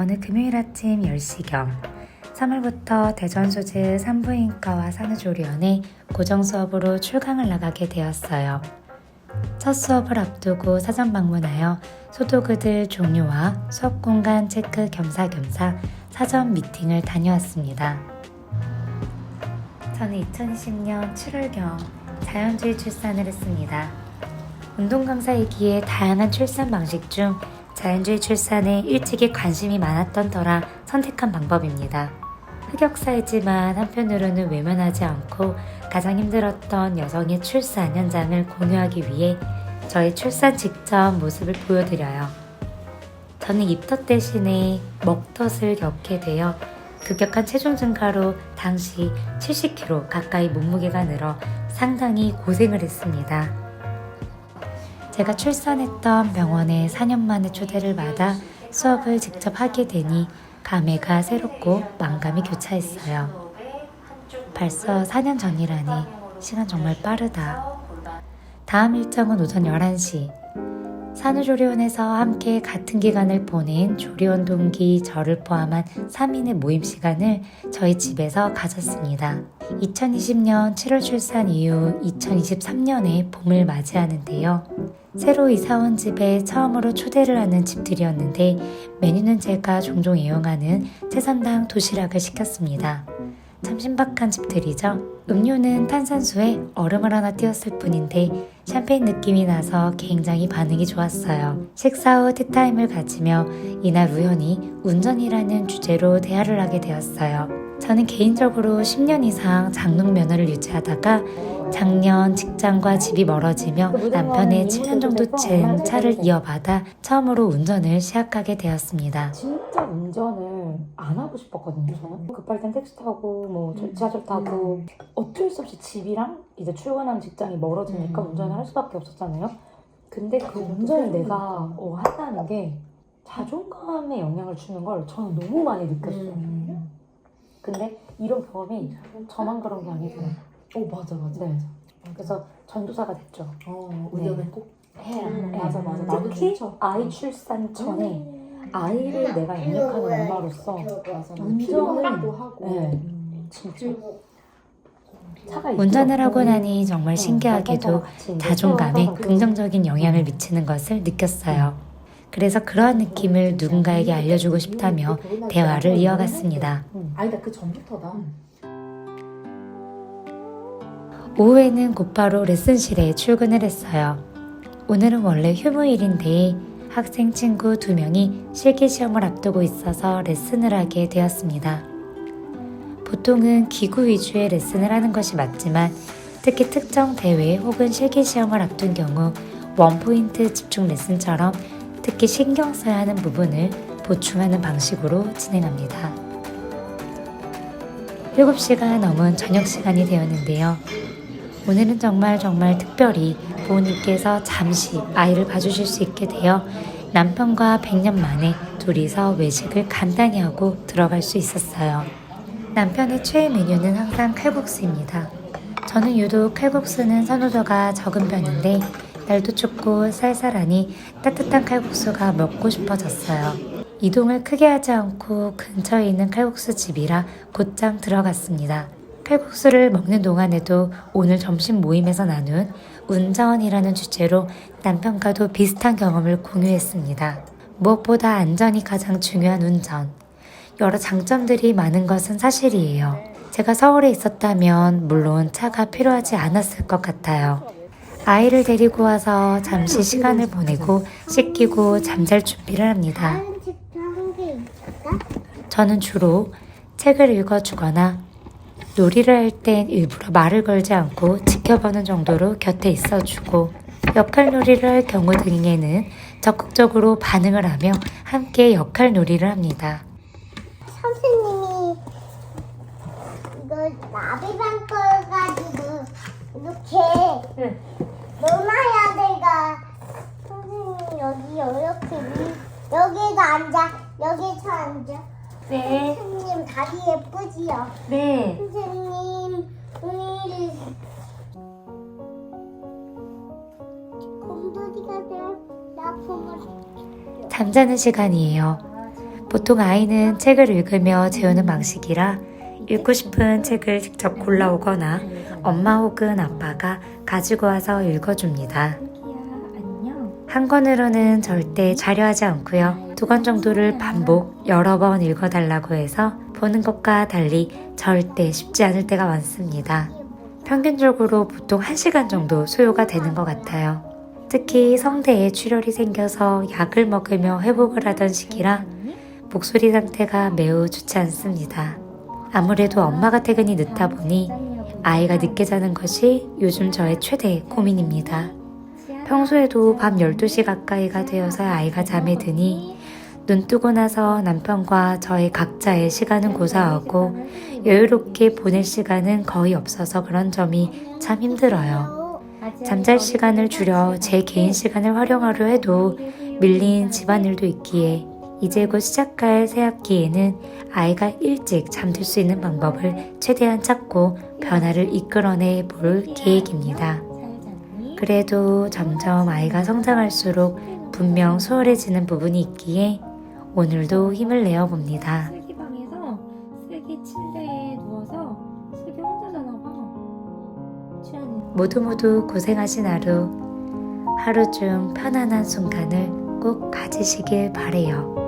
어느 금요일 아침 10시경 3월부터 대전 소재 산부인과와 산후조리원에 고정 수업으로 출강을 나가게 되었어요. 첫 수업을 앞두고 사전 방문하여 소도구들 종류와 수업 공간 체크 겸사겸사 사전 미팅을 다녀왔습니다. 저는 2020년 7월경 자연주의 출산을 했습니다. 운동 강사이기에 다양한 출산 방식 중 자연주의 출산에 일찍이 관심이 많았던 터라 선택한 방법입니다. 흑역사이지만 한편으로는 외면하지 않고 가장 힘들었던 여성의 출산 현장을 공유하기 위해 저의 출산 직전 모습을 보여드려요. 저는 입덧 대신에 먹덧을 겪게 되어 급격한 체중 증가로 당시 70kg 가까이 몸무게가 늘어 상당히 고생을 했습니다. 제가 출산했던 병원에 4년 만에 초대를 받아 수업을 직접 하게 되니 감회가 새롭고 만감이 교차했어요. 벌써 4년 전이라니 시간 정말 빠르다. 다음 일정은 오전 11시. 산후조리원에서 함께 같은 기간을 보낸 조리원 동기 저를 포함한 3인의 모임 시간을 저희 집에서 가졌습니다. 2020년 7월 출산 이후 2023년에 봄을 맞이하는데요. 새로 이사온 집에 처음으로 초대를 하는 집들이었는데 메뉴는 제가 종종 이용하는 채선당 도시락을 시켰습니다. 참 신박한 집들이죠. 음료는 탄산수에 얼음을 하나 띄웠을 뿐인데 샴페인 느낌이 나서 굉장히 반응이 좋았어요. 식사 후 티타임을 가지며 이날 우연히 운전이라는 주제로 대화를 하게 되었어요. 저는 개인적으로 10년 이상 장롱 면허를 유지하다가 작년 직장과 집이 멀어지며 남편의 7년 정도 된 차를 이어받아 처음으로 운전을 시작하게 되었습니다. 진짜 운전을 안 하고 싶었거든요. 저는 급할 땐 택시 타고 뭐 지하철 타고 어쩔 수 없이 집이랑 이제 출근하는 직장이 멀어지니까 음. 운전을 할 수밖에 없었잖아요. 근데 그 운전을 내가 어, 한다는 게 자존감에 영향을 주는 걸 저는 너무 많이 느꼈어요. 음. 근데 이런 경험이 저만 그런 게 아니고 오 맞아 맞아. 네. 그래서 전도사가 됐죠. 어 운전을 꼭 해야 음. 맞아 맞아. 나도 특히 진짜. 아이 출산 전에 아이를 내가 입력하는 엄마로서 맞아. 운전을 도 하고. 네. 음. 진짜 차가 운전을 하고. 나니 정말 어, 신기하게도 자존감에 긍정적인 영향을 미치는 것을 느꼈어요. 그래서 그러한 느낌을 누군가에게 알려주고 싶다며 대화를 이어갔습니다. 음. 아니다 그 전부터다. 오후에는 곧바로 레슨실에 출근을 했어요. 오늘은 원래 휴무일인데 학생 친구 두 명이 실기 시험을 앞두고 있어서 레슨을 하게 되었습니다. 보통은 기구 위주의 레슨을 하는 것이 맞지만 특히 특정 대회 혹은 실기 시험을 앞둔 경우 원포인트 집중 레슨처럼 특히 신경 써야 하는 부분을 보충하는 방식으로 진행합니다. 7시가 넘은 저녁 시간이 되었는데요. 오늘은 정말 정말 특별히 부모님께서 잠시 아이를 봐주실 수 있게 되어 남편과 100년 만에 둘이서 외식을 간단히 하고 들어갈 수 있었어요. 남편의 최애 메뉴는 항상 칼국수입니다. 저는 유독 칼국수는 선호도가 적은 편인데 날도 춥고 쌀쌀하니 따뜻한 칼국수가 먹고 싶어졌어요. 이동을 크게 하지 않고 근처에 있는 칼국수 집이라 곧장 들어갔습니다. 칼국수를 먹는 동안에도 오늘 점심 모임에서 나눈 운전이라는 주제로 남편과도 비슷한 경험을 공유했습니다. 무엇보다 안전이 가장 중요한 운전. 여러 장점들이 많은 것은 사실이에요. 제가 서울에 있었다면 물론 차가 필요하지 않았을 것 같아요. 아이를 데리고 와서 잠시 시간을 보내고 씻기고 잠잘 준비를 합니다. 저는 주로 책을 읽어주거나 놀이를 할 땐 일부러 말을 걸지 않고 지켜보는 정도로 곁에 있어주고 역할 놀이를 할 경우 등에는 적극적으로 반응을 하며 함께 역할 놀이를 합니다. 선생님이 이거 나비방 꺼가지고 이렇게 놀아야 돼가. 선생님 여기 이렇게 위- 여기다 앉아 여기서 앉아. 네, 선생님 다리 예쁘지요? 네. 선생님 오늘 곰돌이가 돼나 보고 잠자는 시간이에요. 보통 아이는 책을 읽으며 재우는 방식이라 읽고 싶은 책을 직접 골라오거나 엄마 혹은 아빠가 가지고 와서 읽어줍니다. 한 권으로는 절대 자료하지 않고요. 두 권 정도를 반복 여러 번 읽어달라고 해서 보는 것과 달리 절대 쉽지 않을 때가 많습니다. 평균적으로 보통 1시간 정도 소요가 되는 것 같아요. 특히 성대에 출혈이 생겨서 약을 먹으며 회복을 하던 시기라 목소리 상태가 매우 좋지 않습니다. 아무래도 엄마가 퇴근이 늦다 보니 아이가 늦게 자는 것이 요즘 저의 최대 고민입니다. 평소에도 밤 12시 가까이가 되어서 아이가 잠에 드니 눈 뜨고 나서 남편과 저의 각자의 시간은 고사하고 여유롭게 보낼 시간은 거의 없어서 그런 점이 참 힘들어요. 잠잘 시간을 줄여 제 개인 시간을 활용하려 해도 밀린 집안일도 있기에 이제 곧 시작할 새 학기에는 아이가 일찍 잠들 수 있는 방법을 최대한 찾고 변화를 이끌어내 볼 계획입니다. 그래도 점점 아이가 성장할수록 분명 수월해지는 부분이 있기에 오늘도 힘을 내어 봅니다. 슬기 방에서 슬기 침대에 누워서 슬기 혼자 자나 봐. 취하니. 모두 모두 고생하신 하루, 하루 중 편안한 순간을 꼭 가지시길 바래요.